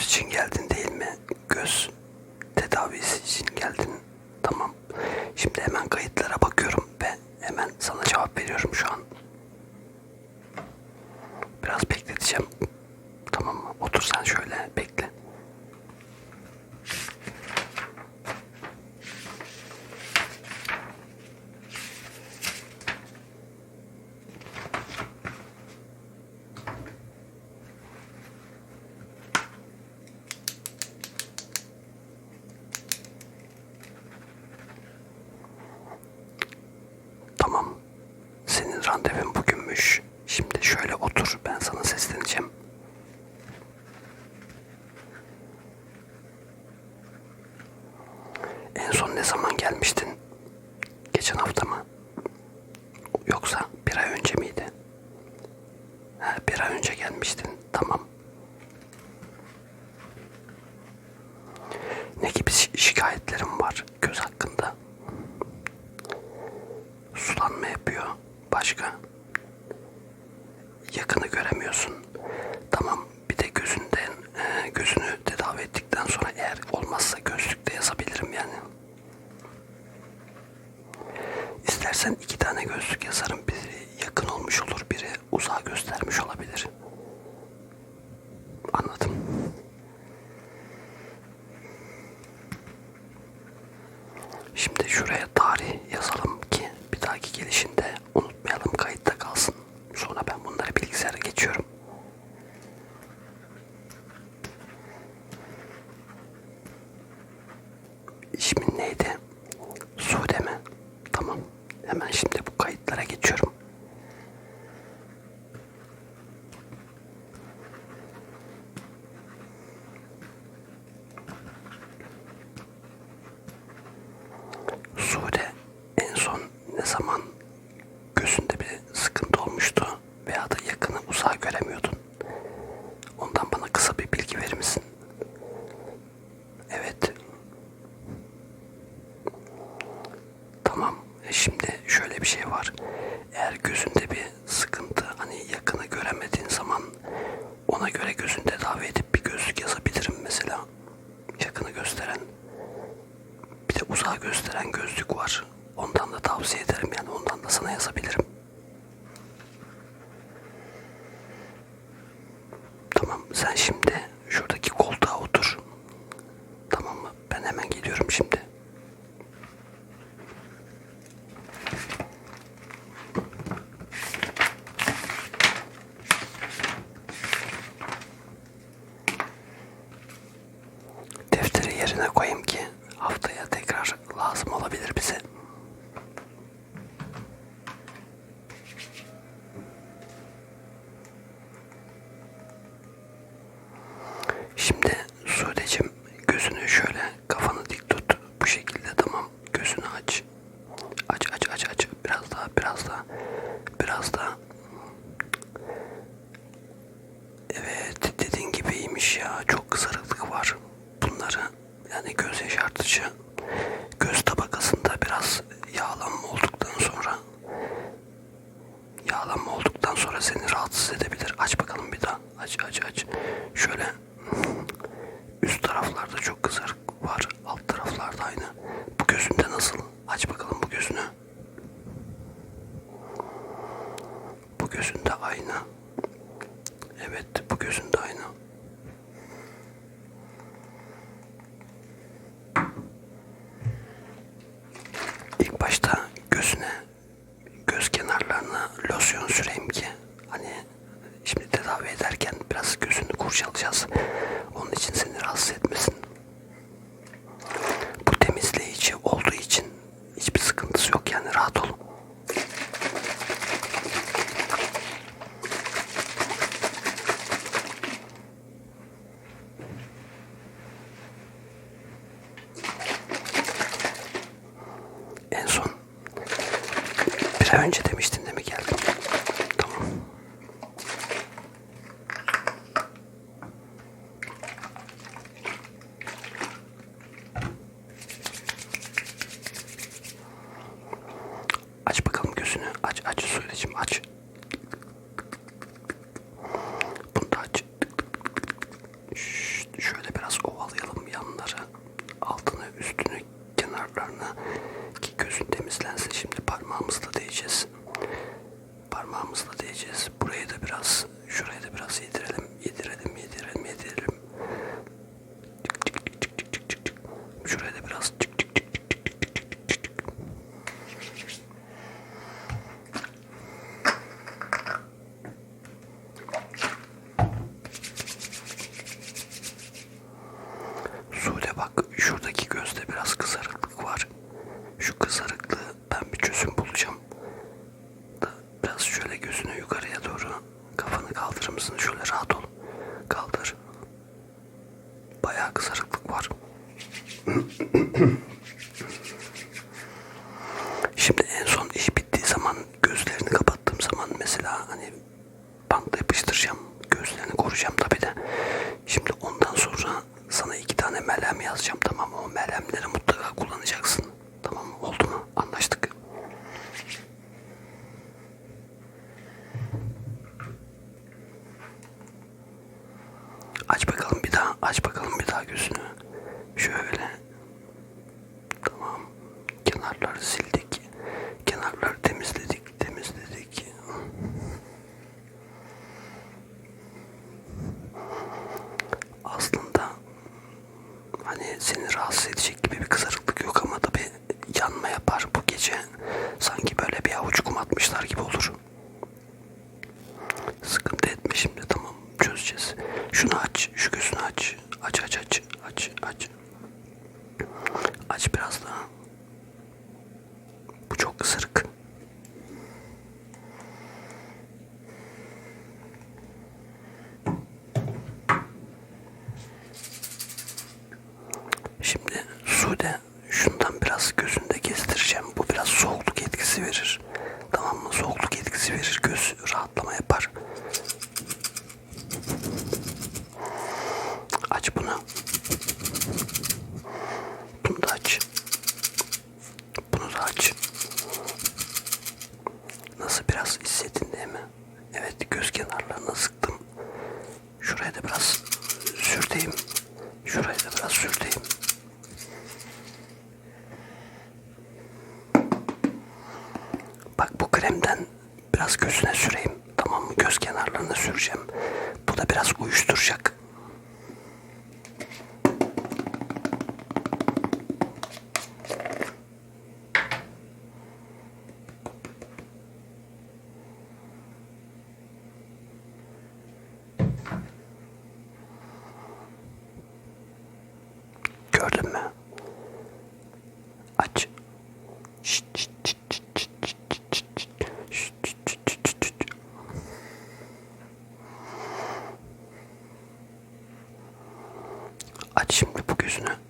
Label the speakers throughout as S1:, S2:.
S1: Göz için geldin değil mi? Göz tedavisi için geldin. Tamam. Şimdi hemen kayıtlara bakıyorum ve hemen sana cevap veriyorum şu an. Biraz bekleteceğim. Tamam mı? Otur sen şöyle. Bekle. son ne zaman gelmiştin? Geçen hafta mı? Yoksa bir ay önce miydi? Ha, bir ay önce gelmiştin. Tamam. Ne gibi şikayetlerim var göz hakkında? Sulanma yapıyor. Başka? Yakını göremiyorsun. Tamam. Sen iki tane gözlük yazarım. Biri yakın olmuş olur, biri uzağa göstermiş olabilir. Anladım. Şimdi şuraya tarih yazalım ki bir dahaki gelişinde gösteren gözlük los dos. için seni rahatsız etmesin. religious ısırık. Aç şimdi bu gözünü.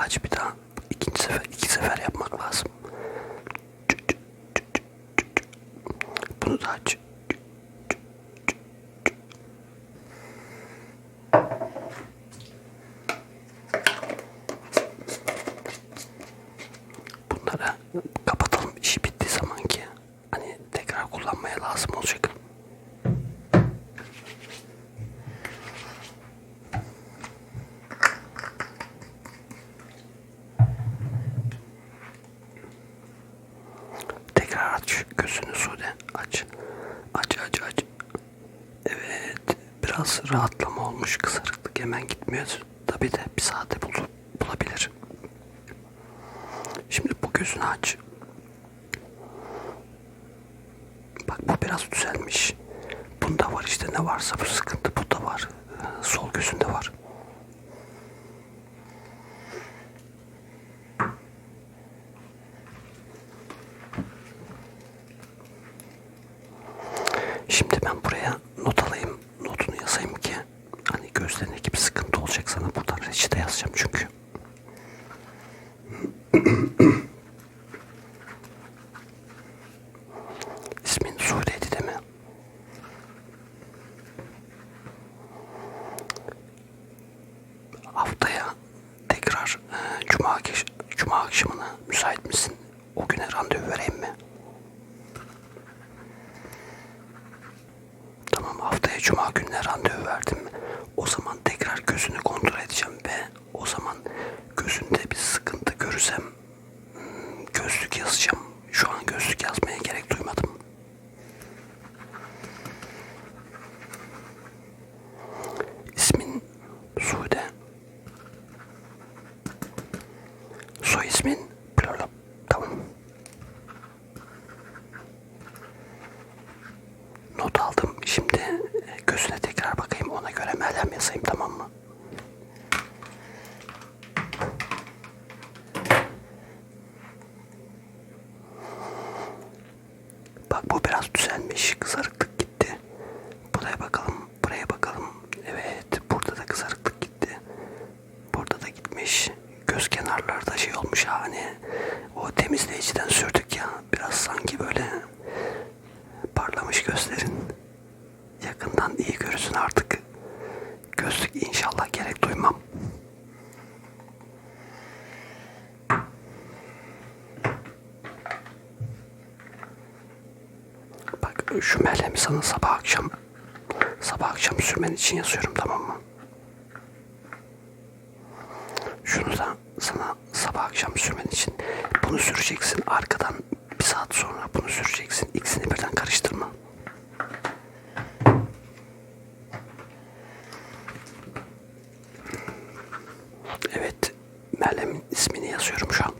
S1: aç bir daha. İkinci sefer, iki sefer yapmak lazım. Bunu da aç. bir de bir saate bul bulabilir. Şimdi bu gözünü aç. Bak bu biraz düzelmiş. Bunda var işte ne varsa bu sıkıntı burada var. Ee, sol gözünde var. İsmin Sude'ydi değil mi? Haftaya tekrar e, cuma, geç- cuma akşamına müsait misin? O güne randevu vereyim mi? Tamam haftaya cuma gününe randevu verdim. O zaman tekrar gözünü kontrol edeceğim ve o zaman gözünde bir sıkıntı görürsem hmm, gözlük yazacağım. Şu an gözlük yazmaya gerek duymadım. İsmin Sude. Soy ismin Plörlap. Tamam. Not aldım. Şimdi e, gözüne tekrar bakayım. Ona göre Meryem yazayım tamam mı? Bak bu biraz düzelmiş. Kızarıklık gitti. Buraya bakalım. Buraya bakalım. Evet. Burada da kızarıklık gitti. Burada da gitmiş. Göz kenarlarda şey olmuş ha hani o temizleyiciden sürdük ya. Biraz sanki böyle parlamış gözlerin. Yakından iyi görürsün artık. Gözlük inşallah gerek duymam. Bak şu merhemi sana sabah akşam sabah akşam sürmen için yazıyorum tamam mı? Şunu da sana sabah akşam sürmen için bunu süreceksin. Arkadan bir saat sonra bunu süreceksin. İkisini birden karıştırma. Evet. Meryem'in ismini yazıyorum şu an.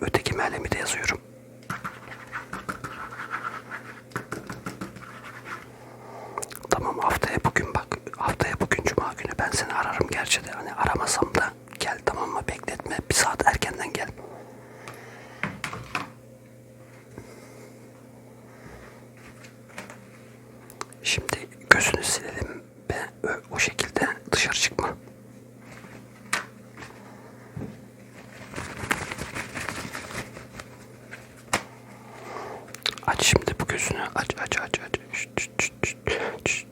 S1: Öteki Meryem'i de yazıyorum. Tamam haftaya bugün bak haftaya bugün cuma günü ben seni ararım gerçi de hani aramasam da gel tamam mı bekletme bir saat erkenden gel. Şimdi gözünü silelim ve o şekilde dışarı çıkma. Aç şimdi bu gözünü. Aç aç aç aç. Şşt, şşt, şşt, şşt,